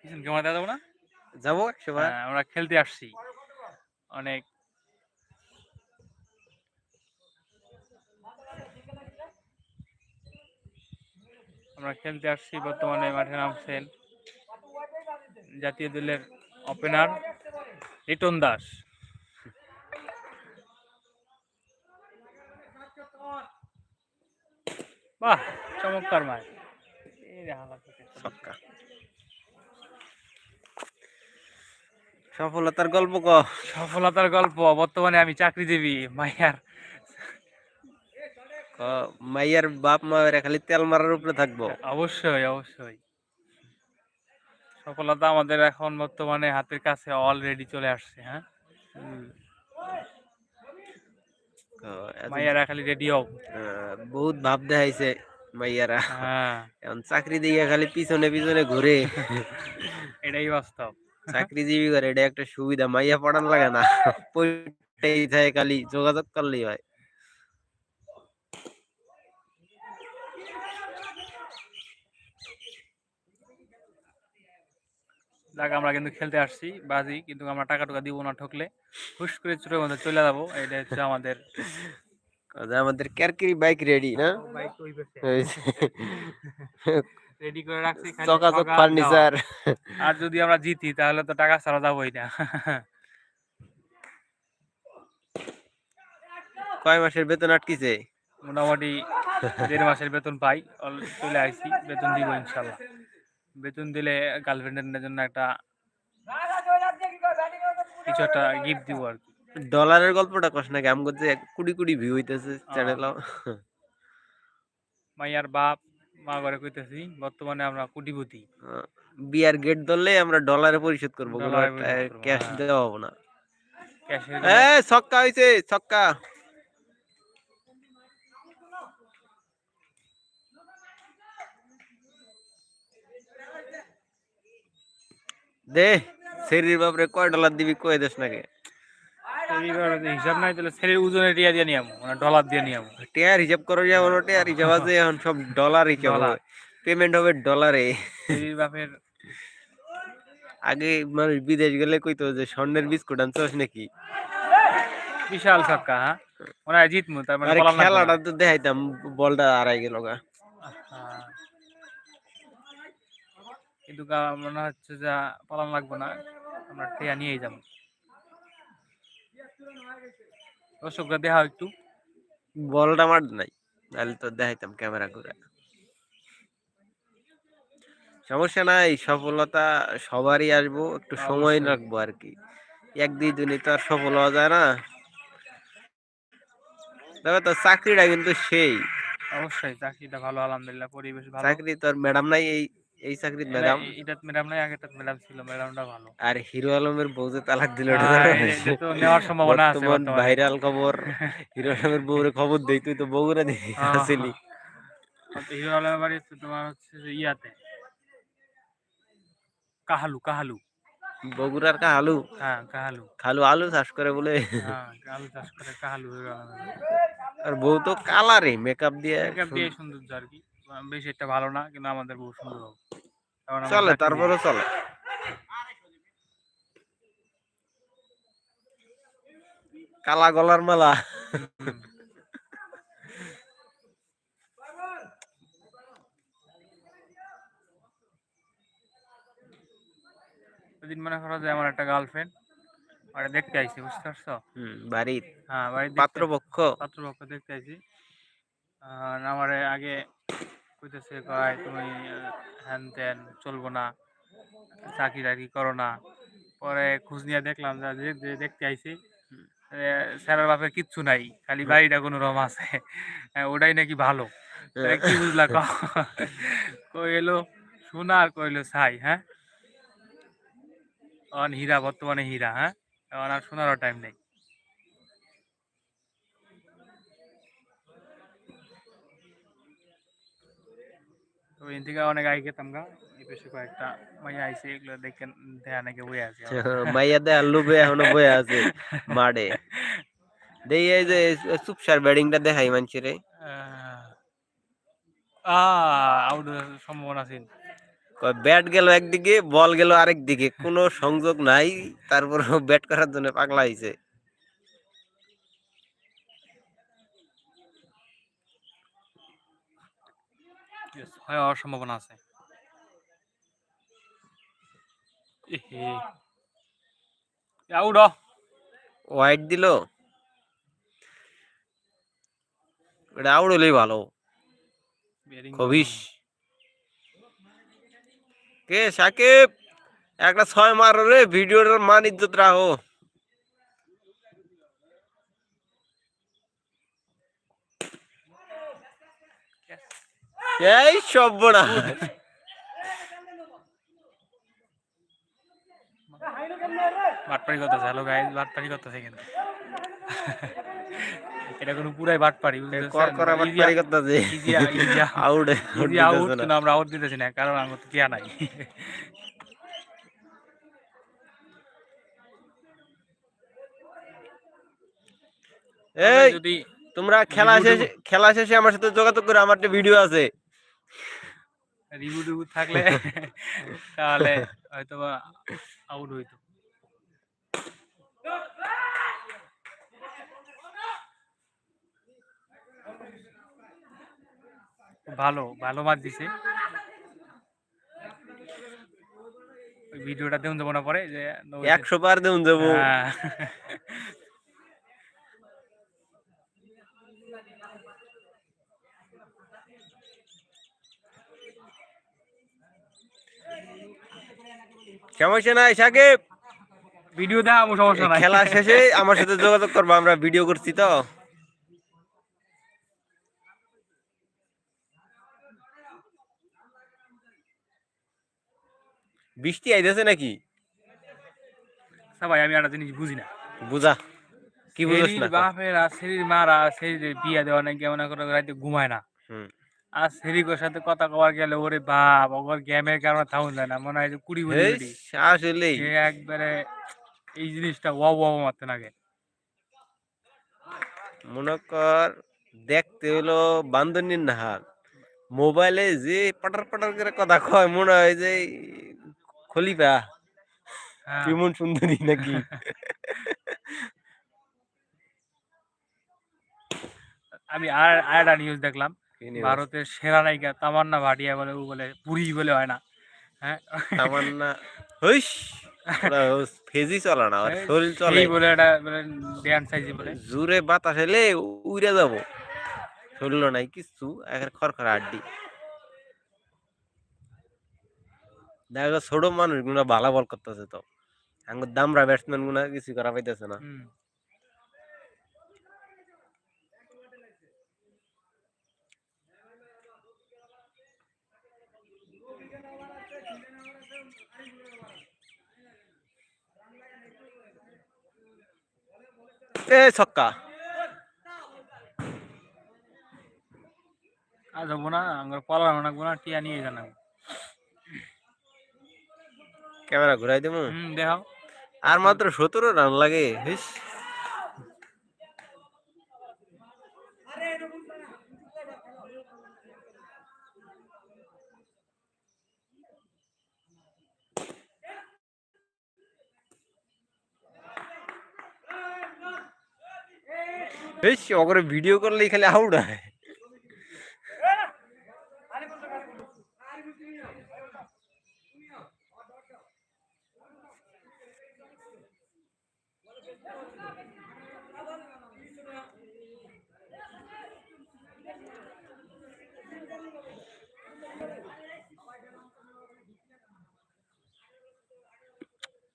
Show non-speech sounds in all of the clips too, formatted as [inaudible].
কিষণ কেমন দেওয়া যাব না? যাব হ্যাঁ, আমরা খেলতে আসছি। অনেক আমরা খেলতে আসছি বর্তমানে মাঠে নামছেন জাতীয় দলের ওপেনার লিটন দাস। বাহ চমৎকার মাছ এই রে হালা থেকে। ছক্কা সফলতার গল্প ক সফলতার গল্প বর্তমানে আমি চাকরিজীবী মাইয়ার। মাইয়ার বাপ মায়ের খালি তেল মারার উপরে থাকব। অবশ্যই অবশ্যই। সফলতা আমাদের এখন বর্তমানে হাতের কাছে অলরেডি চলে আসছে হ্যাঁ? মাইয়ারা খালি রেডি হোক বহুত ভাব দেখাইছে মাইয়ারা। হ্যাঁ। এখন চাকরি দিয়ে খালি পিছনে পিছনে ঘুরে। এটাই বাস্তব। চাকরিজীবী করে এটা একটা সুবিধা। মাইয়া পড়ান লাগে না। পড়তেই থাকে খালি যোগাযোগ করলেই হয়। যাক আমরা কিন্তু খেলতে আসছি বাজি কিন্তু আমরা টাকা টাকা দিব না ঠকলে। হুশ করে চুরের মধ্যে চলে যাব এটা হচ্ছে আমাদের আমাদের ক্যারকিরি বাইক রেডি না? বাইক [laughs] রেডি করে রাখছি চকাচক ফার্নিচার আর যদি আমরা জিতি তাহলে তো টাকা ছাড়া যাবোই না। [laughs] কয় মাসের বেতন আটকিছে? মোটামুটি দেড় মাসের বেতন পাই চলে আইছি বেতন দিব ইনশাল্লাহ। বেতন দিলে গার্লফ্রেন্ডের জন্য একটা কিছু একটা গিফট দিব আর ডলারের গল্পটা কস নাকি? আমি করতে কুড়ি কুড়ি ভিউ হইতেছে চ্যানেল মাইয়ার বাপ মা ঘরে কইতেছি বর্তমানে আমরা কোটিপতি। বিয়ার গেট ধরলে আমরা ডলারে পরিশোধ করব ক্যাশ হ্যাঁ। দেওয়া হব না। এ ছক্কা হইছে ছক্কা। দে শরীর বাপরে কয় ডলার দিবি কয় দেশ নাকি? হিসাব নাই তাহলে ছেলের ওজনে টিয়া দিয়ে নিয়ে মানে ডলার দিয়ে নিয়ে টেয়ার হিসাব করো যাব না টেয়ার হিসাব আছে [laughs] এখন সব ডলার। হিসাব পেমেন্ট হবে ডলারে। বাপের আগে মানুষ বিদেশ গেলে কইতো যে স্বর্ণের বিস্কুট আনছস নাকি? বিশাল ছক্কা হ্যাঁ? মনে জিতমু তার মানে খেলাটা তো দেখাইতাম বলটা আড়াই গেল গা। কিন্তু মনে হচ্ছে যা পালন লাগবে না আমরা টিয়া নিয়েই যাব। দর্শকরা দেখা একটু। বলটা আমার নাই তাহলে তো দেখাইতাম ক্যামেরা করে সমস্যা নাই সফলতা সবারই আসব একটু সময়। রাখব আর কি। এক দুই দিনই তো আর সফল হওয়া যায় না। তবে তো চাকরিটা কিন্তু সেই। অবশ্যই চাকরিটা ভালো আলহামদুলিল্লাহ পরিবেশ ভালো। চাকরি তোর ম্যাডাম নাই এই এই চাকরির ম্যাডাম এটা ম্যাডাম নাই আগেটা ম্যাডাম ছিল ম্যাডামটা ভালো। আর হিরো আলমের বউ যে তালাক দিল হ্যাঁ, তো নেওয়ার সম্ভাবনা আছে বর্তমান ভাইরাল খবর হিরো আলমের বউরে খবর দেই তুই তো বগুড়া হ্যাঁ, আসিলি হিরো আলমের বাড়ি তোমার হচ্ছে ইয়াতে। কাহালু কাহালু। বগুড়ার কা আলু হ্যাঁ কাহালু। খালু আলু চাষ করে বলে। হ্যাঁ আলু চাষ করে কাহালু আর বউ তো কালারে মেকআপ দিয়ে মেকআপ দিয়ে সৌন্দর্য আর কি। বেশি একটা ভালো না কিন্তু আমাদের বহু সুন্দর হবে। চলে তারপরে চলে। কালা গলার মালা। মনে করো যে আমার একটা গার্লফ্রেন্ড ওটা দেখতে আইছি বুঝতে পারছ? বাড়ির হ্যাঁ বাড়ির পাত্রপক্ষ। পাত্রপক্ষ দেখতে আইছি। আমারে আগে কইতেছে কয় তুমি হ্যান ত্যান চলবো না চাকরি টাকরি করো না। পরে খোঁজ নিয়ে দেখলাম যে দেখতে আইছি স্যারের বাপের কিচ্ছু নাই খালি বাড়িটা কোনো রম আছে। হ্যাঁ, ওটাই নাকি ভালো? তাহলে কি বুঝলা ক কই সোনা আর কইলো ছাই হ্যাঁ? অন হীরা বর্তমানে হীরা হ্যাঁ? এখন আর সোনারও টাইম নেই। তো এখান থেকে অনেক আগে গা এই পেশে কয়েকটা মাইয়া আইসে এগুলো দেখে দেয়া নাকি বই আছে মাইয়া দে আল্লুবে এখনও বয়ে আছে মাঠে। দেই এই যে সুপসার ব্যাটিংটা দেখাই মানছি রে। আউট সম্ভাবনা আছে। ব্যাট গেল একদিকে বল গেল আরেক দিকে কোনো সংযোগ নাই তারপর ব্যাট করার জন্য পাগলা হয়েছে হয় হওয়ার সম্ভাবনা আছে। আউট ওয়াইড দিল। এটা আউট হলেই ভালো। খবিস কে সাকিব? একটা ছয় মারো রে ভিডিওটার মান ইজ্জত রাখো। এই সব না বাটপাড়ি করতেছে হ্যালো গাইস বাটপাড়ি করতেছে কিন্তু। এটা কোনো পুরাই বাটপাড়ি কর করা বাটপারি করতেছে। আউট আউট কিন্তু আমরা আউট দিতেছি না কারণ আমার তো কেয়া নাই। এই তোমরা খেলা শেষে খেলা শেষে আমার সাথে যোগাযোগ করে আমার একটা ভিডিও আছে। রিভিউ টিভিউ থাকলে [laughs] তাহলে হয়তো বা আউট হইতো। ভালো ভালো মাছ দিছে। ওই ভিডিওটা দেউন যাব না পরে যে একশো পার দেউন যাব। নাই সাকিব? ভিডিও দেওয়া সমস্যা নাই। খেলা শেষে আমার সাথে যোগাযোগ করব আমরা ভিডিও করছি তো। বৃষ্টি আইতেছে নাকি? আচ্ছা ভাই আমি একটা জিনিস বুঝি না। বুঝা। কি বুঝছ না? বাপের আর মারা সেরির বিয়া দেওয়া নাকি মনে করে রাতে ঘুমায় না। হুম। আর সেরিকোর সাথে কথা কবার গেলে ওরে বাপ ওর গেমের কারণে থাকুন যায় না মনে হয় যে কুড়ি বছর এই একবারে এই জিনিসটা ওয়া ওয়া মারতে লাগে মনে কর দেখতে হলো বান্দরনির নাহাল মোবাইলে যে পটার পটার করে কথা কয় মনে হয় যে খলিফা। হ্যাঁ। কেমন সুন্দরী নাকি? আমি আর আর একটা নিউজ দেখলাম। ভারতের সেরা নায়িকা তামান্না ভাটিয়া বলে ও বলে পুরি বলে হয় না। হ্যাঁ? তামান্না হইস! ফেজি চলে না শরীর চলে। বলে একটা বলে ড্যান্স চাইছে বলে। জোরে বাতাস এলে উড়ে যাব। শরীর নাই কিছু আড্ডি দেখো ছোট মানুষগুলা ভালো বল করতেছে তো। আঙ্গুর দামরা ব্যাটসম্যানগুলা কিছু করা পাইতেছে না। এ ছক্কা। আজ যাব না আমার পলার না গুনা টিয়া নিয়ে ক্যামেরা ঘুরাই দেবো দেখাও। আর মাত্র সতেরো রান লাগে হিস হিস ওগরে ভিডিও করলেই খালি আউট হয়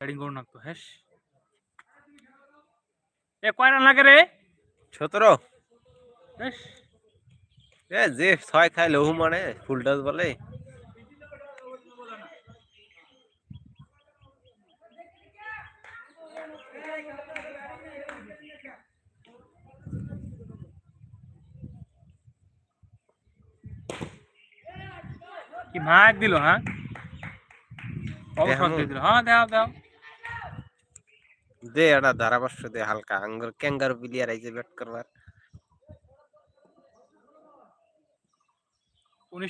ব্যাটিং করুন না তো হ্যাঁ এ কয় রান লাগে রে সতেরো হ্যাঁ এ যে ছয় খায় লহু মানে ফুল টাচ বলে কি মার দিল হ্যাঁ অবসর দেখামু? দিয়ে দিল হ্যাঁ দেখাও দেখাও দে এটা ধারাভাষ্য দে হালকা আঙ্গুর ক্যাঙ্গারু প্লেয়ার আইছে ব্যাট করবার।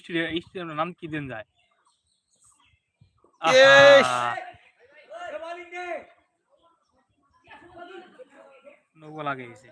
স্টেডিয়ামের নাম কি দিন যায়! নৌকো লাগে গেছে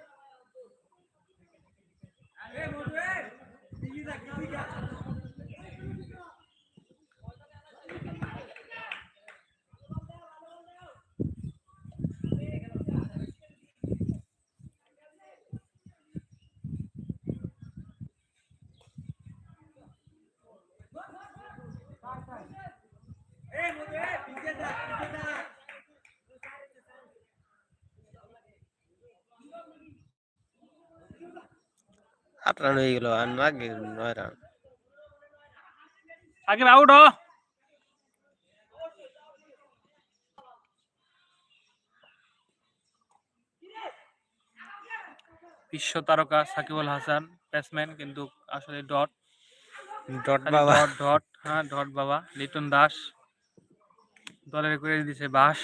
আট রান হয়ে গেল নয় রান। আউট বিশ্ব তারকা সাকিবুল হাসান ব্যাটসম্যান কিন্তু আসলে ডট ডট বাবা। ডট হ্যাঁ ডট বাবা। লিটন দাস। দলের করে দিছে বাস।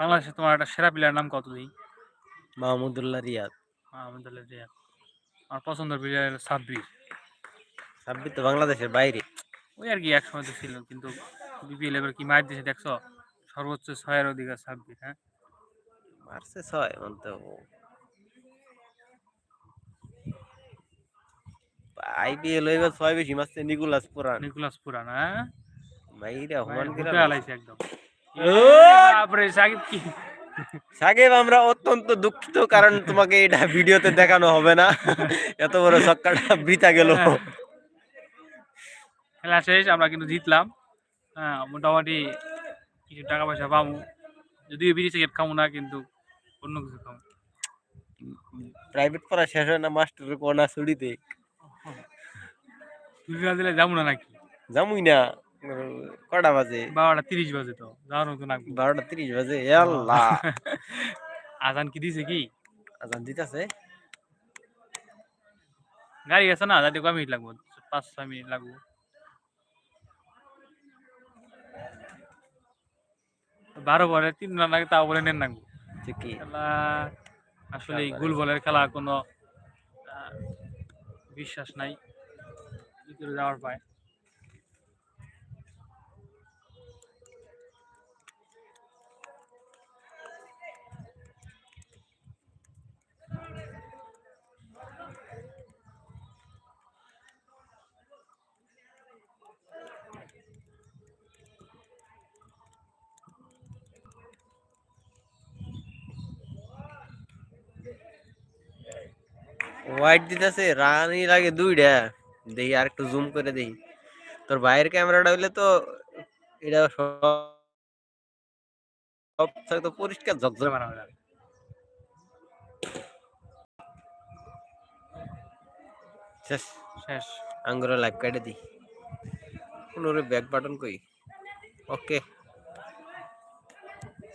বাংলাদেশে তোমার একটা সেরা প্লেয়ার নাম কত দিই? মাহমুদুল্লাহ রিয়াদ। আমাদের যে আমার পছন্দের প্লেয়ার সাব্বির। সাব্বির তো বাংলাদেশের বাইরে। ওই আর কি এক সময় তো ছিল কিন্তু বিপিএল এবার কি মার দিয়েছে দেখছ? সর্বোচ্চ ছয়ের অধিকার সাব্বির হ্যাঁ? মারছে ছয় মন্ত আইপিএল এবার ছয় বেশি মারছে নিকুলাস পুরান। নিকোলাস পুরান হ্যাঁ? মাইরা হুমান আলাইছে একদম। বাপরে সাকিব কি? সাকিব আমরা অত্যন্ত দুঃখিত কারণ তোমাকে এটা ভিডিওতে দেখানো হবে না। এত বড় ছক্কাটা বৃথা গেল। হ্যাঁ। খেলা শেষ আমরা কিন্তু জিতলাম। হ্যাঁ মোটামুটি কিছু টাকা পয়সা পাবো। যদিও বিদেশে গেট খাব না কিন্তু অন্য কিছু খাব প্রাইভেট পড়া শেষ হয় না মাস্টারের কোনা ছুটিতে দুই দিলে যাব না নাকি? যামুই না। কটা বাজে? বারোটা তিরিশ বাজে তো যাওয়ার মতো না। বারোটা তিরিশ বাজে আল্লাহ [laughs] আজান কি দিছে কি? আজান দিতেছে। গাড়ি গেছে না যাতে কয় মিনিট লাগবো? পাঁচ ছয় মিনিট লাগবো। বারো বলে তিন রান লাগে তাও বলে নেন ঠিকই। খেলা আসলে গোল বলের খেলা কোনো বিশ্বাস নাই। ভিতরে যাওয়ার পায় হোয়াইট দিতেছে রানই লাগে দুইটা। দেখি আর একটু জুম করে দেখি। তোর বাইরের ক্যামেরাটা হইলে তো এটা সব সব তো পরিষ্কার ঝকঝক হয়ে যাবে। শেষ। শেষ। আঙ্গুরে লাইভ কাটে দিই পুনরে ব্যাক বাটন কই? ওকে